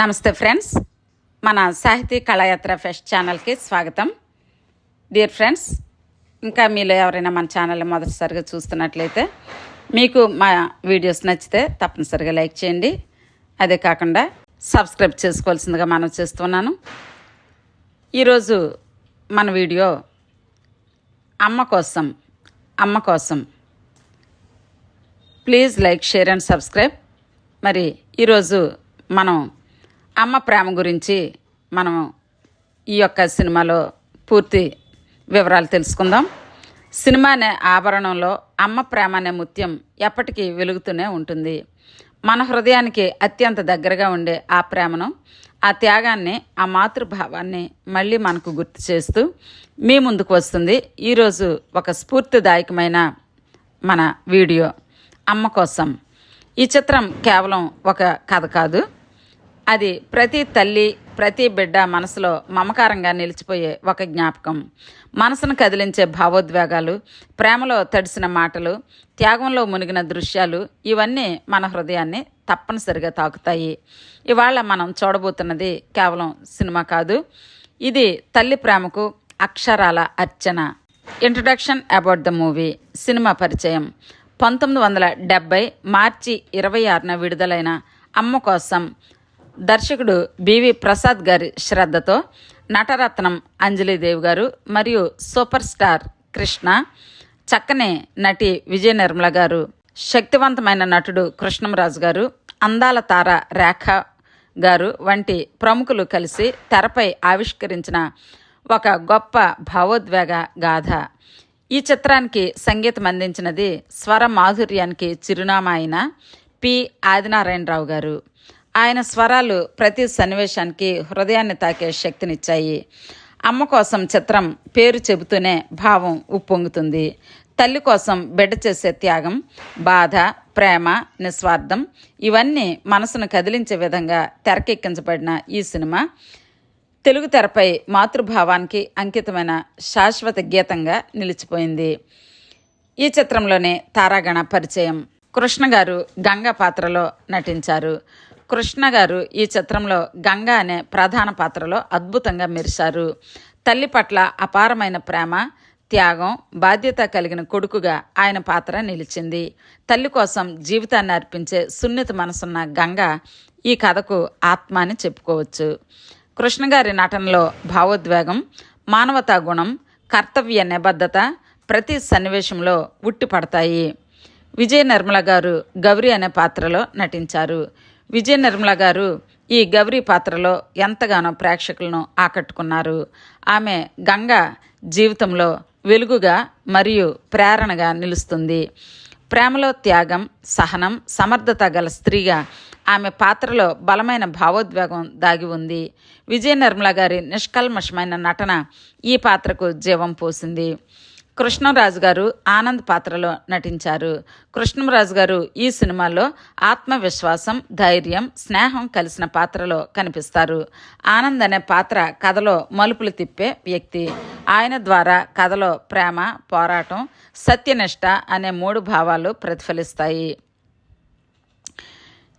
నమస్తే ఫ్రెండ్స్. మన సాహితీ కళాయాత్ర ఫెస్ట్ ఛానల్కి స్వాగతం. డియర్ ఫ్రెండ్స్ ఇంకా మీలో ఎవరైనా మన ఛానల్ని మొదటిసారిగా చూస్తున్నట్లయితే మీకు మా వీడియోస్ నచ్చితే తప్పనిసరిగా లైక్ చేయండి. అదే కాకుండా సబ్స్క్రైబ్ చేసుకోవాల్సిందిగా మనం చేస్తున్నాను. ఈరోజు మన వీడియో అమ్మ కోసం అమ్మ కోసం. Please like share and subscribe. మరి ఈరోజు మనం అమ్మ ప్రేమ గురించి మనం ఈ యొక్క సినిమాలో పూర్తి వివరాలు తెలుసుకుందాం. సినిమా అనే ఆభరణంలో అమ్మ ప్రేమ అనే ముత్యం ఎప్పటికీ వెలుగుతూనే ఉంటుంది. మన హృదయానికి అత్యంత దగ్గరగా ఉండే ఆ ప్రేమను ఆ త్యాగాన్ని ఆ మాతృభావాన్ని మళ్ళీ మనకు గుర్తు చేస్తూ మీ ముందుకు వస్తుంది ఈరోజు ఒక స్ఫూర్తిదాయకమైన మన వీడియో అమ్మ కోసం. ఈ చిత్రం కేవలం ఒక కథ కాదు అది ప్రతి తల్లి ప్రతి బిడ్డ మనసులో మమకారంగా నిలిచిపోయే ఒక జ్ఞాపకం. మనసును కదిలించే భావోద్వేగాలు ప్రేమలో తడిసిన మాటలు త్యాగంలో మునిగిన దృశ్యాలు ఇవన్నీ మన హృదయాన్ని తప్పనిసరిగా తాకుతాయి. ఇవాళ మనం చూడబోతున్నది కేవలం సినిమా కాదు. ఇది తల్లి ప్రేమకు అక్షరాల అర్చన. ఇంట్రడక్షన్ అబౌట్ ద మూవీ సినిమా పరిచయం. పంతొమ్మిది వందల డెబ్బై మార్చి ఇరవై ఆరున విడుదలైన అమ్మ కోసం దర్శకుడు బివి ప్రసాద్ గారి శ్రద్ధతో నటరత్నం అంజలిదేవి గారు మరియు సూపర్ స్టార్ కృష్ణ చక్కని నటి విజయ నిర్మల గారు శక్తివంతమైన నటుడు కృష్ణంరాజు గారు అందాల తార రేఖ గారు వంటి ప్రముఖులు కలిసి తెరపై ఆవిష్కరించిన ఒక గొప్ప భావోద్వేగ గాథ. ఈ చిత్రానికి సంగీతం అందించినది స్వర మాధుర్యానికి చిరునామా అయిన పి. ఆదినారాయణరావు గారు. ఆయన స్వరాలు ప్రతి సన్నివేశానికి హృదయాన్ని తాకే శక్తినిచ్చాయి. అమ్మ కోసం చిత్రం పేరు చెబుతూనే భావం ఉప్పొంగుతుంది. తల్లి కోసం బిడ్డ చేసే త్యాగం బాధ ప్రేమ నిస్వార్థం ఇవన్నీ మనసును కదిలించే విధంగా తెరకెక్కించబడిన ఈ సినిమా తెలుగు తెరపై మాతృభావానికి అంకితమైన శాశ్వత గీతంగా నిలిచిపోయింది. ఈ చిత్రంలోనే తారాగణ పరిచయం. కృష్ణ గారు గంగా పాత్రలో నటించారు. కృష్ణ గారు ఈ చిత్రంలో గంగ అనే ప్రధాన పాత్రలో అద్భుతంగా మెరిశారు. తల్లి పట్ల అపారమైన ప్రేమ త్యాగం బాధ్యత కలిగిన కొడుకుగా ఆయన పాత్ర నిలిచింది. తల్లి కోసం జీవితాన్ని అర్పించే సున్నిత మనసున్న గంగ ఈ కథకు ఆత్మ అని చెప్పుకోవచ్చు. కృష్ణ గారి నటనలో భావోద్వేగం మానవతా గుణం కర్తవ్య నిబద్ధత ప్రతి సన్నివేశంలో ఉట్టిపడతాయి. విజయ నిర్మల గారు గౌరీ అనే పాత్రలో నటించారు. విజయ నిర్మల గారు ఈ గౌరీ పాత్రలో ఎంతగానో ప్రేక్షకులను ఆకట్టుకున్నారు. ఆమె గంగ జీవితంలో వెలుగుగా మరియు ప్రేరణగా నిలుస్తుంది. ప్రేమలో త్యాగం సహనం సమర్థత గల స్త్రీగా ఆమె పాత్రలో బలమైన భావోద్వేగం దాగి ఉంది. విజయ నిర్మల గారి నిష్కల్మషమైన నటన ఈ పాత్రకు జీవం పోసింది. కృష్ణరాజు గారు ఆనంద్ పాత్రలో నటించారు. కృష్ణరాజు గారు ఈ సినిమాలో ఆత్మవిశ్వాసం ధైర్యం స్నేహం కలిసిన పాత్రలో కనిపిస్తారు. ఆనంద్ అనే పాత్ర కథలో మలుపులు తిప్పే వ్యక్తి. ఆయన ద్వారా కథలో ప్రేమ పోరాటం సత్యనిష్ట అనే మూడు భావాలు ప్రతిఫలిస్తాయి.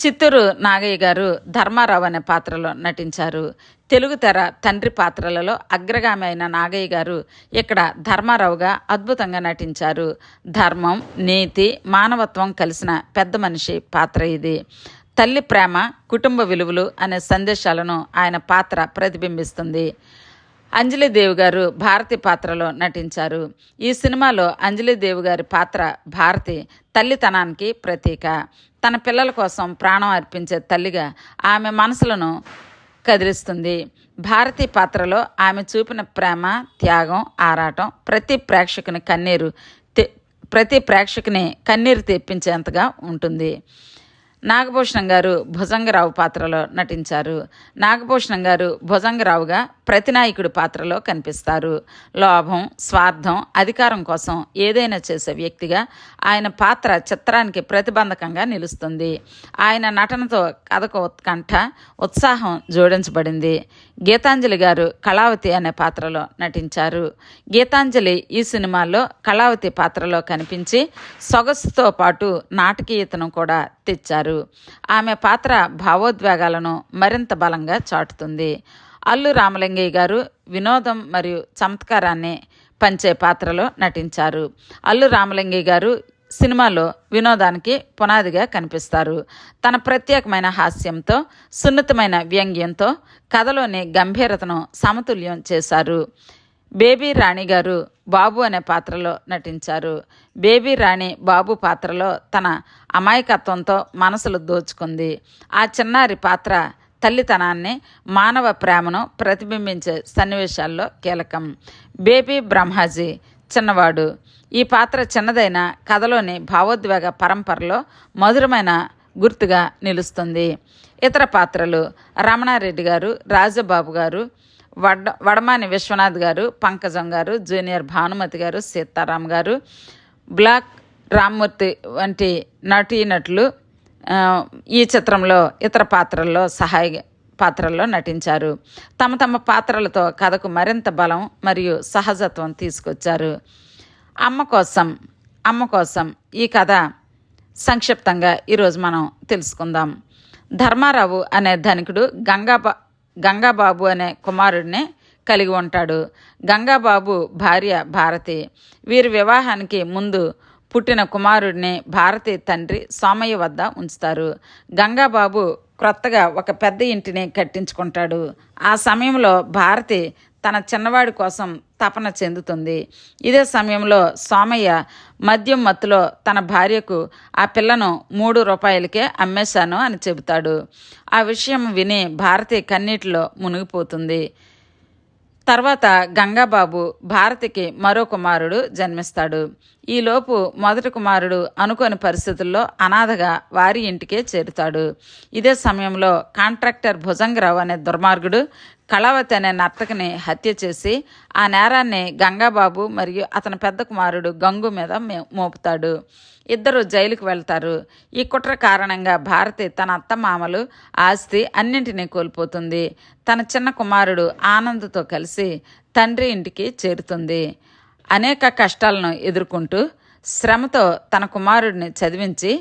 చిత్తూరు నాగయ్య గారు ధర్మారావు అనే పాత్రలో నటించారు. తెలుగు తెర తండ్రి పాత్రలలో అగ్రగామి అయిన నాగయ్య గారు ఇక్కడ ధర్మారావుగా అద్భుతంగా నటించారు. ధర్మం నీతి మానవత్వం కలిసిన పెద్ద మనిషి పాత్ర ఇది. తల్లి ప్రేమ కుటుంబ విలువలు అనే సందేశాలను ఆయన పాత్ర ప్రతిబింబిస్తుంది. అంజలిదేవి గారు భారతి పాత్రలో నటించారు. ఈ సినిమాలో అంజలిదేవి గారి పాత్ర భారతి తల్లితనానికి ప్రతీక. తన పిల్లల కోసం ప్రాణం అర్పించే తల్లిగా ఆమె మనసులను కదిలిస్తుంది. భారతి పాత్రలో ఆమె చూపిన ప్రేమ త్యాగం ఆరాటం ప్రతి ప్రేక్షకుని కన్నీరు ప్రతి ప్రేక్షకుని కన్నీరు తెప్పించేంతగా ఉంటుంది. నాగభూషణం గారు భుజంగరావు పాత్రలో నటించారు. నాగభూషణం గారు భుజంగరావుగా ప్రతినాయకుడి పాత్రలో కనిపిస్తారు. లోభం స్వార్థం అధికారం కోసం ఏదైనా చేసే వ్యక్తిగా ఆయన పాత్ర చిత్రానికి ప్రతిబంధకంగా నిలుస్తుంది. ఆయన నటనతో కథకు ఉత్కంఠ ఉత్సాహం జోడించబడింది. గీతాంజలి గారు కళావతి అనే పాత్రలో నటించారు. గీతాంజలి ఈ సినిమాలో కళావతి పాత్రలో కనిపించి సొగసుతో పాటు నాటకీయతను కూడా తెచ్చారు. ఆమె పాత్ర భావోద్వేగాలను మరింత బలంగా చాటుతుంది. అల్లు రామలింగయ్య గారు వినోదం మరియు చమత్కారాన్ని పంచే పాత్రలో నటించారు. అల్లు రామలింగయ్య గారు సినిమాలో వినోదానికి పునాదిగా కనిపిస్తారు. తన ప్రత్యేకమైన హాస్యంతో సున్నితమైన వ్యంగ్యంతో కథలోని గంభీరతను సమతుల్యం చేశారు. బేబీ రాణి గారు బాబు అనే పాత్రలో నటించారు. బేబీ రాణి బాబు పాత్రలో తన అమాయకత్వంతో మనసులు దోచుకుంది. ఆ చిన్నారి పాత్ర తల్లితనాన్ని మానవ ప్రేమను ప్రతిబింబించే సన్నివేశాల్లో కీలకం. బేబీ బ్రహ్మాజీ చిన్నవాడు. ఈ పాత్ర చిన్నదైన కథలోని భావోద్వేగ పరంపరలో మధురమైన గుర్తుగా నిలుస్తుంది. ఇతర పాత్రలు రమణారెడ్డి గారు రాజబాబు గారు వడ్డ వడమాని విశ్వనాథ్ గారు పంకజం గారు జూనియర్ భానుమతి గారు సీతారాం గారు బ్లాక్ రామ్మూర్తి వంటి నటీనటులు ఈ చిత్రంలో ఇతర పాత్రల్లో సహాయ పాత్రల్లో నటించారు. తమ తమ పాత్రలతో కథకు మరింత బలం మరియు సహజత్వం తీసుకొచ్చారు. అమ్మ కోసం అమ్మ కోసం ఈ కథ సంక్షిప్తంగా ఈరోజు మనం తెలుసుకుందాం. ధర్మారావు అనే ధనికుడు గంగా గంగాబాబు అనే కుమారుడిని కలిగి ఉంటాడు. గంగాబాబు భార్య భారతి. వీరి వివాహానికి ముందు పుట్టిన కుమారుడిని భారతి తండ్రి సోమయ్య వద్ద ఉంచుతారు. గంగాబాబు క్రొత్తగా ఒక పెద్ద ఇంటిని కట్టించుకుంటాడు. ఆ సమయంలో భారతి తన చిన్నవాడి కోసం తపన చెందుతుంది. ఇదే సమయంలో సోమయ్య మద్యం మత్తులో తన భార్యకు ఆ పిల్లను మూడు రూపాయలకే అమ్మేశాను అని చెబుతాడు. ఆ విషయం విని భారతి కన్నీటిలో మునిగిపోతుంది. తర్వాత గంగాబాబు భారతికి మరో కుమారుడు జన్మిస్తాడు. ఈలోపు మొదటి కుమారుడు అనుకోని పరిస్థితుల్లో అనాథగా వారి ఇంటికే చేరుతాడు. ఇదే సమయంలో కాంట్రాక్టర్ భుజంగరావు అనే దుర్మార్గుడు కళావతి అనే నర్తకిని హత్య చేసి ఆ నేరాన్ని గంగాబాబు మరియు అతని పెద్ద కుమారుడు గంగు మీద మోపుతాడు. ఇద్దరు జైలుకు వెళ్తారు. ఈ కుట్ర కారణంగా భారతి తన అత్త మామలు ఆస్తి అన్నింటినీ కోల్పోతుంది. తన చిన్న కుమారుడు ఆనంద్తో కలిసి తండ్రి ఇంటికి చేరుతుంది. అనేక కష్టాలను ఎదుర్కొంటూ శ్రమతో తన కుమారుడిని చదివించి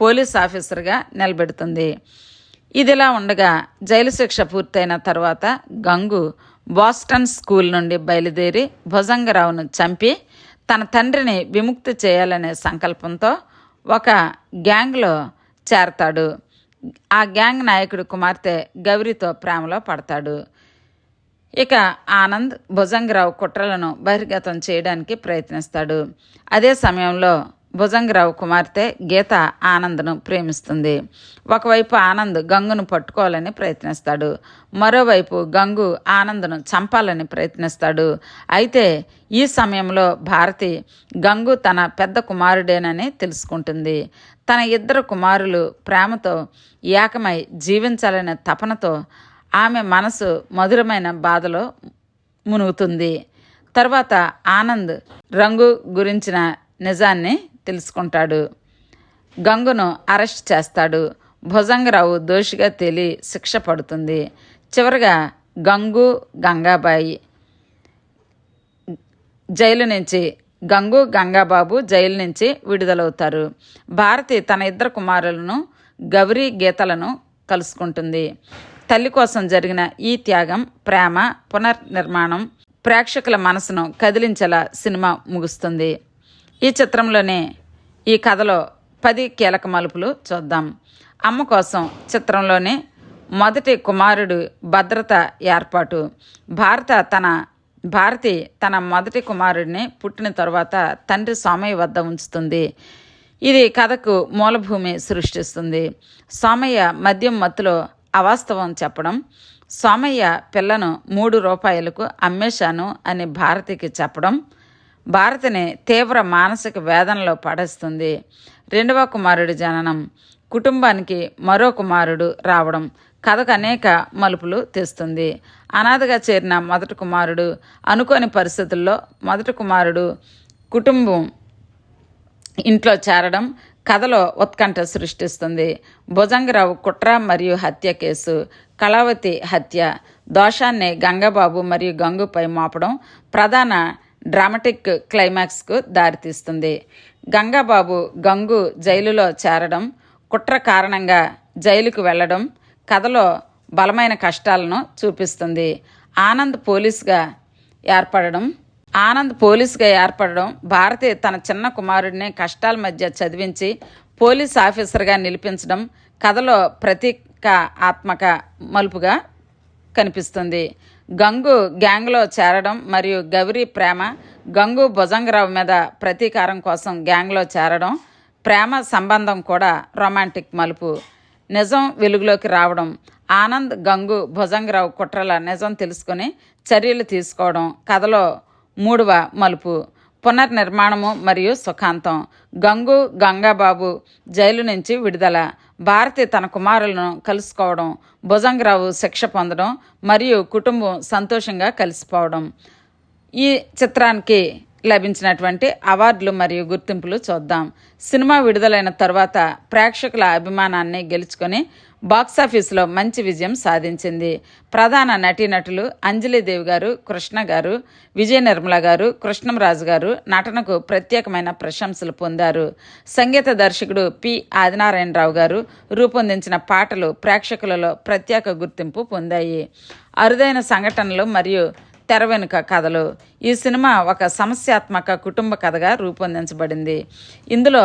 పోలీస్ ఆఫీసర్గా నిలబెడుతుంది. ఇదిలా ఉండగా జైలు శిక్ష పూర్తయిన తర్వాత గంగు బాస్టన్ స్కూల్ నుండి బయలుదేరి భుజంగరావును చంపి తన తండ్రిని విముక్తి చేయాలనే సంకల్పంతో ఒక గ్యాంగ్లో చేరతాడు. ఆ గ్యాంగ్ నాయకుడు కుమార్తె గౌరితో ప్రేమలో పడతాడు. ఇక ఆనంద్ భుజంగరావు కుట్రలను బహిర్గతం చేయడానికి ప్రయత్నిస్తాడు. అదే సమయంలో భుజంగరావు కుమార్తె గీత ఆనంద్ను ప్రేమిస్తుంది. ఒకవైపు ఆనంద్ గంగును పట్టుకోవాలని ప్రయత్నిస్తాడు. మరోవైపు గంగు ఆనంద్ను చంపాలని ప్రయత్నిస్తాడు. అయితే ఈ సమయంలో భారతి గంగు తన పెద్ద కుమారుడేనని తెలుసుకుంటుంది. తన ఇద్దరు కుమారులు ప్రేమతో ఏకమై జీవించాలనే తపనతో ఆమె మనసు మధురమైన బాధలో మునుగుతుంది. తర్వాత ఆనంద్ రంగు గురించిన నిజాన్ని తెలుసుకుంటాడు. గంగును అరెస్ట్ చేస్తాడు. భుజంగరావు దోషిగా తేలి శిక్ష పడుతుంది. చివరగా గంగు గంగాబాయి జైలు నుంచి గంగు గంగాబాబు జైలు నుంచి విడుదలవుతారు. భారతి తన ఇద్దరు కుమారులను గౌరీ గీతలను కలుసుకుంటుంది. తల్లి కోసం జరిగిన ఈ త్యాగం ప్రేమ పునర్నిర్మాణం ప్రేక్షకుల మనసును కదిలించేలా సినిమా ముగుస్తుంది. ఈ చిత్రంలోనే ఈ కథలో పది కీలక మలుపులు చూద్దాం. అమ్మ కోసం చిత్రంలోనే మొదటి కుమారుడు భద్రత ఏర్పాటు. భారత తన భారతి తన మొదటి కుమారుడిని పుట్టిన తర్వాత తండ్రి సోమయ్య వద్ద ఉంచుతుంది. ఇది కథకు మూలభూమి సృష్టిస్తుంది. సోమయ్య మద్యం మత్తులో అవాస్తవం చెప్పడం సోమయ్య పిల్లను మూడు రూపాయలకు అమ్మేశాను అని భారతికి చెప్పడం భారతిని తీవ్ర మానసిక వేదనలో పడేస్తుంది. రెండవ కుమారుడి జననం. కుటుంబానికి మరో కుమారుడు రావడం కథకు అనేక మలుపులు తెస్తుంది. అనాథగా చేరిన మొదటి కుమారుడు అనుకోని పరిస్థితుల్లో మొదటి కుమారుడు కుటుంబం ఇంట్లో చేరడం కథలో ఉత్కంఠ సృష్టిస్తుంది. భుజంగరావు కుట్ర మరియు హత్య కేసు కళావతి హత్య దోషాన్ని గంగబాబు మరియు గంగుపై మోపడం ప్రధాన డ్రామాటిక్ క్లైమాక్స్కు దారితీస్తుంది. గంగాబాబు గంగు జైలులో చేరడం కుట్ర కారణంగా జైలుకు వెళ్ళడం కథలో బలమైన కష్టాలను చూపిస్తుంది. ఆనంద్ పోలీస్గా ఏర్పడడం ఆనంద్ పోలీస్గా ఏర్పడడం భారతి తన చిన్న కుమారుడిని కష్టాల మధ్య చదివించి పోలీస్ ఆఫీసర్గా నిలిపించడం కథలో ప్రతీకాత్మక మలుపుగా కనిపిస్తుంది. గంగు గ్యాంగ్లో చేరడం మరియు గౌరీ ప్రేమ గంగు భుజంగరావు మీద ప్రతీకారం కోసం గ్యాంగ్లో చేరడం ప్రేమ సంబంధం కూడా రొమాంటిక్ మలుపు. నిజం వెలుగులోకి రావడం ఆనంద్ గంగు భుజంగరావు కుట్రల నిజం తెలుసుకొని చర్యలు తీసుకోవడం కథలో మూడవ మలుపు. పునర్నిర్మాణము మరియు సుఖాంతం. గంగు గంగాబాబు జైలు నుంచి విడుదల. భారతి తన కుమారులను కలుసుకోవడం భుజంగరావు శిక్ష పొందడం మరియు కుటుంబం సంతోషంగా కలిసిపోవడం ఈ చిత్రానికి లభించినటువంటి అవార్డులు మరియు గుర్తింపులు చూద్దాం. సినిమా విడుదలైన తర్వాత ప్రేక్షకుల అభిమానాన్ని గెలుచుకొని బాక్సాఫీసులో మంచి విజయం సాధించింది. ప్రధాన నటీనటులు అంజలిదేవి గారు కృష్ణ గారు విజయ నిర్మల గారు కృష్ణంరాజు గారు నటనకు ప్రత్యేకమైన ప్రశంసలు పొందారు. సంగీత దర్శకుడు పి. ఆదినారాయణరావు గారు రూపొందించిన పాటలు ప్రేక్షకులలో ప్రత్యేక గుర్తింపు పొందాయి. అరుదైన సంఘటనలు మరియు తెర వెనుక కథలు. ఈ సినిమా ఒక సమస్యాత్మక కుటుంబ కథగా రూపొందించబడింది. ఇందులో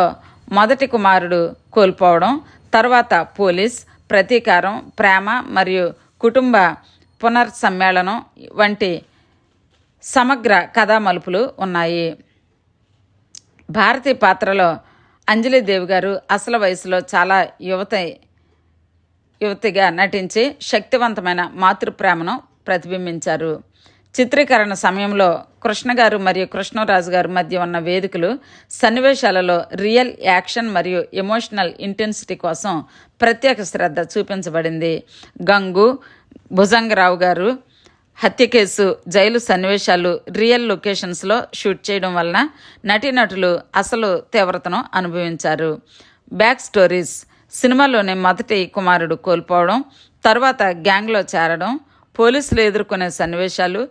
మొదటి కుమారుడు కోల్పోవడం తర్వాత పోలీస్ ప్రతీకారం ప్రేమ మరియు కుటుంబ పునర్సమ్మేళనం వంటి సమగ్ర కథా మలుపులు ఉన్నాయి. భారతి పాత్రలో అంజలిదేవి గారు అసలు వయసులో చాలా యువత యువతిగా నటించి శక్తివంతమైన మాతృప్రేమను ప్రతిబింబించారు. చిత్రీకరణ సమయంలో కృష్ణ గారు మరియు కృష్ణరాజు గారు మధ్య ఉన్న వేదికలు సన్నివేశాలలో రియల్ యాక్షన్ మరియు ఎమోషనల్ ఇంటెన్సిటీ కోసం ప్రత్యేక శ్రద్ధ చూపించబడింది. గంగు భుజంగరావు గారు హత్య కేసు జైలు సన్నివేశాలు రియల్ లొకేషన్స్లో షూట్ చేయడం వలన నటీనటులు అసలు తీవ్రతను అనుభవించారు. బ్యాక్ స్టోరీస్ సినిమాలోనే మొదటి కుమారుడు కోల్పోవడం తర్వాత గ్యాంగ్లో చేరడం పోలీసులు ఎదుర్కొనే సన్నివేశాలు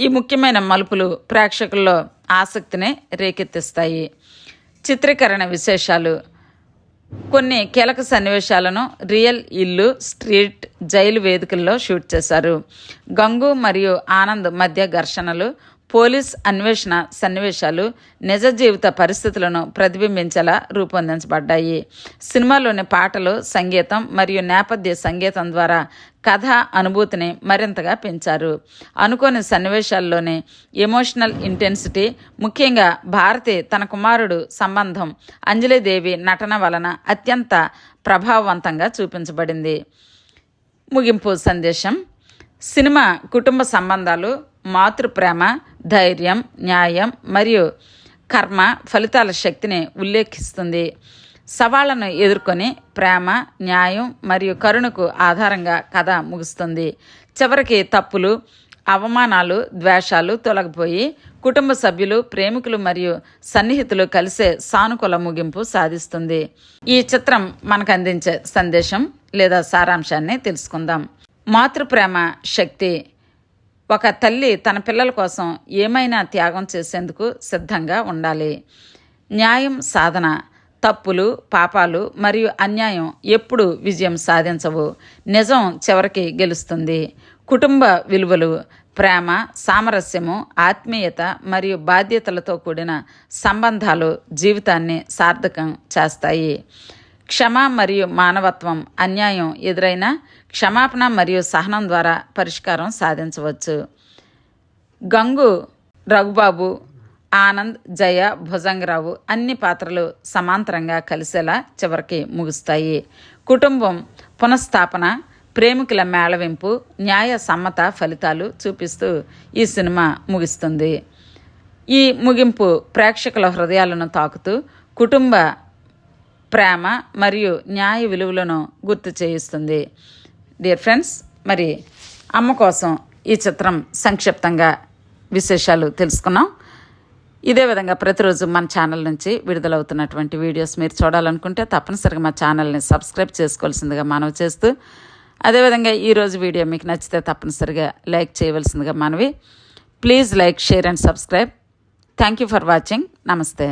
ఈ ముఖ్యమైన మలుపులు ప్రేక్షకుల్లో ఆసక్తిని రేకెత్తిస్తాయి. చిత్రీకరణ విశేషాలు. కొన్ని కీలక సన్నివేశాలను రియల్ ఇల్లు స్ట్రీట్ జైలు వేదికల్లో షూట్ చేశారు. గంగు మరియు ఆనంద్ మధ్య ఘర్షణలు పోలీస్ అన్వేషణ సన్నివేశాలు నిజ జీవిత పరిస్థితులను ప్రతిబింబించేలా రూపొందించబడ్డాయి. సినిమాలోని పాటలు సంగీతం మరియు నేపథ్య సంగీతం ద్వారా కథ అనుభూతిని మరింతగా పెంచారు. అనుకోని సన్నివేశాల్లోని ఎమోషనల్ ఇంటెన్సిటీ ముఖ్యంగా భారతి తన కుమారుడు సంబంధం అంజలిదేవి నటన వలన అత్యంత ప్రభావవంతంగా చూపించబడింది. ముగింపు సందేశం. సినిమా కుటుంబ సంబంధాలు మాతృప్రేమ ధైర్యం న్యాయం మరియు కర్మ ఫలితాల శక్తిని ఉల్లేఖిస్తుంది. సవాళ్ళను ఎదుర్కొని ప్రేమ న్యాయం మరియు కరుణకు ఆధారంగా కథ ముగుస్తుంది. చివరికి తప్పులు అవమానాలు ద్వేషాలు తొలగిపోయి కుటుంబ సభ్యులు ప్రేమికులు మరియు సన్నిహితులు కలిసే సానుకూల ముగింపు సాధిస్తుంది. ఈ చిత్రం మనకు అందించే సందేశం లేదా సారాంశాన్ని తెలుసుకుందాం. మాతృప్రేమ శక్తి ఒక తల్లి తన పిల్లల కోసం ఏమైనా త్యాగం చేసేందుకు సిద్ధంగా ఉండాలి. న్యాయం సాధన తప్పులు పాపాలు మరియు అన్యాయం ఎప్పుడు విజయం సాధించవు. నిజం చివరికి గెలుస్తుంది. కుటుంబ విలువలు ప్రేమ సామరస్యము ఆత్మీయత మరియు బాధ్యతలతో కూడిన సంబంధాలు జీవితాన్ని సార్థకం చేస్తాయి. క్షమ మరియు మానవత్వం అన్యాయం ఎదురైనా క్షమాపణ మరియు సహనం ద్వారా పరిష్కారం సాధించవచ్చు. గంగు రఘుబాబు ఆనంద్ జయ భుజంగరావు అన్ని పాత్రలు సమాంతరంగా కలిసేలా చివరికి ముగుస్తాయి. కుటుంబం పునఃస్థాపన ప్రేమికుల మేళవింపు న్యాయ సమ్మత ఫలితాలు చూపిస్తూ ఈ సినిమా ముగిస్తుంది. ఈ ముగింపు ప్రేక్షకుల హృదయాలను తాకుతూ కుటుంబ ప్రేమ మరియు న్యాయ విలువలను గుర్తు చేయిస్తుంది. డియర్ ఫ్రెండ్స్ మరి అమ్మ కోసం ఈ చిత్రం సంక్షిప్తంగా విశేషాలు తెలుసుకున్నాం. ఇదే విధంగా ప్రతిరోజు మన ఛానల్ నుంచి విడుదలవుతున్నటువంటి వీడియోస్ మీరు చూడాలనుకుంటే తప్పనిసరిగా మా ఛానల్ని సబ్స్క్రైబ్ చేసుకోవాల్సిందిగా మనవి చేస్తూ అదేవిధంగా ఈరోజు వీడియో మీకు నచ్చితే తప్పనిసరిగా లైక్ చేయవలసిందిగా మనవి. Please like share and subscribe thank you for watching నమస్తే